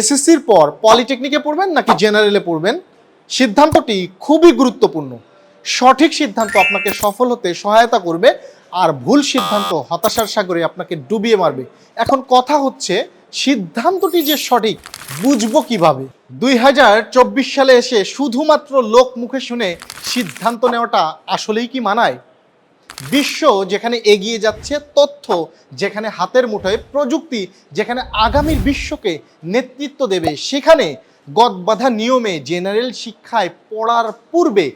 এসএসসির পর পলিটেকনিকে পড়বেন নাকি জেনারেলে পড়বেন? সিদ্ধান্তটি খুবই গুরুত্বপূর্ণ। সঠিক সিদ্ধান্ত আপনাকে সফল হতে সহায়তা করবে আর ভুল সিদ্ধান্ত হতাশার সাগরে আপনাকে ডুবিয়ে মারবে। এখন কথা হচ্ছে, সিদ্ধান্তটি যে সঠিক বুঝব কীভাবে? দুই হাজার চব্বিশ সালে এসে শুধুমাত্র লোক মুখে শুনে সিদ্ধান্ত নেওয়াটা আসলেই কি মানায়? বিশ্ব যেখানে এগিয়ে যাচ্ছে, তথ্য যেখানে হাতের মুঠোয়, প্রযুক্তি যেখানে আগামীর বিশ্বকে নেতৃত্ব দেবে, সেখানে গদবাধা নিয়মে জেনারেল শিক্ষায় পড়ার পূর্বে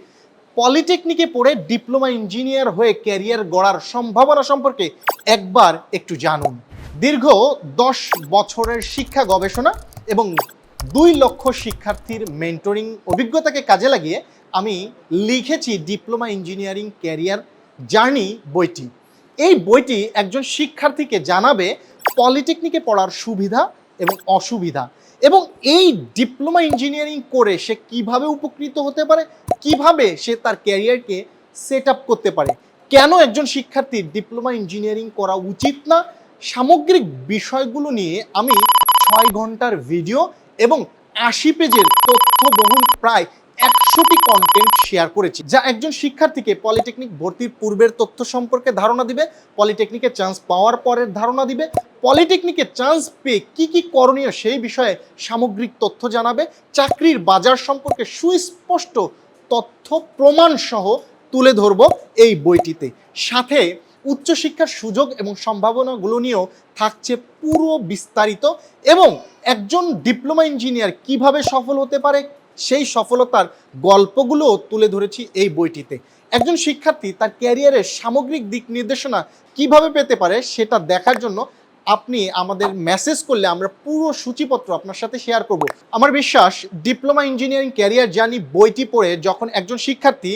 পলিটেকনিকে পড়ে ডিপ্লোমা ইঞ্জিনিয়ার হয়ে ক্যারিয়ার গড়ার সম্ভাবনা সম্পর্কে একবার একটু জানুন। দীর্ঘ দশ বছরের শিক্ষা গবেষণা এবং দুই লক্ষ শিক্ষার্থীর মেন্টরিং অভিজ্ঞতাকে কাজে লাগিয়ে আমি লিখেছি ডিপ্লোমা ইঞ্জিনিয়ারিং ক্যারিয়ার জার্নি বইটি। এই বইটি একজন শিক্ষার্থীকে জানাবে পলিটেকনিকে পড়ার সুবিধা এবং অসুবিধা এবং এই ডিপ্লোমা ইঞ্জিনিয়ারিং করে সে কীভাবে উপকৃত হতে পারে, কীভাবে সে তার ক্যারিয়ারকে সেট আপ করতে পারে, কেন একজন শিক্ষার্থীর ডিপ্লোমা ইঞ্জিনিয়ারিং করা উচিত না, সামগ্রিক বিষয়গুলো নিয়ে আমি ছয় ঘণ্টার ভিডিও এবং আশি পেজের তথ্যবহুল প্রায় একশোটি কন্টেন্ট শেয়ার করেছি, যা একজন শিক্ষার্থীকে পলিটেকনিক ভর্তির পূর্বের তথ্য সম্পর্কে ধারণা দিবে পলিটেকনিকে চান্স পাওয়ার পরের ধারণা দিবে পলিটেকনিকে চান্স পেয়ে কি কি করণীয় সেই বিষয়ে সামগ্রিক তথ্য জানাবে, চাকরির বাজার সম্পর্কে সুস্পষ্ট তথ্য প্রমাণ সহ তুলে ধরব এই বইটিতে। সাথে উচ্চশিক্ষার সুযোগ এবং সম্ভাবনাগুলো নিয়েও থাকছে পুরো বিস্তারিত এবং একজন ডিপ্লোমা ইঞ্জিনিয়ার কীভাবে সফল হতে পারে সেই সফলতার গল্পগুলো তুলে ধরেছি এই বইটিতে। একজন শিক্ষার্থী তার ক্যারিয়ারের সামগ্রিক দিক নির্দেশনা কীভাবে পেতে পারে সেটা দেখার জন্য আপনি আমাদের মেসেজ করলে আমরা পুরো সূচিপত্র আপনার সাথে শেয়ার করব। আমার বিশ্বাস, ডিপ্লোমা ইঞ্জিনিয়ারিং ক্যারিয়ার জার্নি বইটি পড়ে যখন একজন শিক্ষার্থী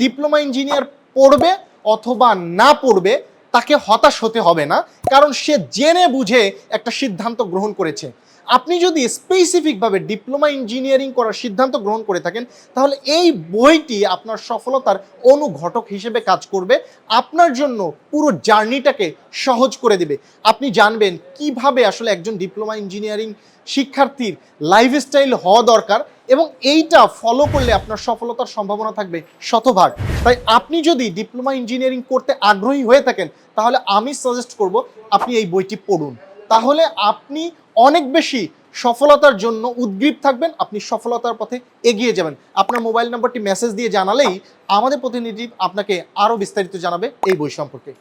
ডিপ্লোমা ইঞ্জিনিয়ার পড়বে অথবা না পড়বে, তাকে হতাশ হতে হবে না, কারণ সে জেনে বুঝে একটা সিদ্ধান্ত গ্রহণ করেছে। আপনি যদি স্পেসিফিকভাবে ডিপ্লোমা ইঞ্জিনিয়ারিং করার সিদ্ধান্ত গ্রহণ করে থাকেন, তাহলে এই বইটি আপনার সফলতার অনুঘটক হিসেবে কাজ করবে। আপনার জন্য পুরো জার্নিটাকে সহজ করে দেবে। আপনি জানবেন কীভাবে আসলে একজন ডিপ্লোমা ইঞ্জিনিয়ারিং শিক্ষার্থীর লাইফস্টাইল হওয়া দরকার এবং এইটা ফলো করলে আপনার সফলতার সম্ভাবনা থাকবে শতভাগ। তাই আপনি যদি ডিপ্লোমা ইঞ্জিনিয়ারিং করতে আগ্রহী হয়ে থাকেন, তাহলে আমি সাজেস্ট করব আপনি এই বইটি পড়ুন। তাহলে আপনি অনেক বেশি সফলতার জন্য উদ্গ্রীব থাকবেন, আপনি সফলতার পথে এগিয়ে যাবেন। আপনার মোবাইল নাম্বারটি মেসেজ দিয়ে জানালেই আমাদের প্রতিনিধি আপনাকে আরও বিস্তারিত জানাবে এই বই সম্পর্কে।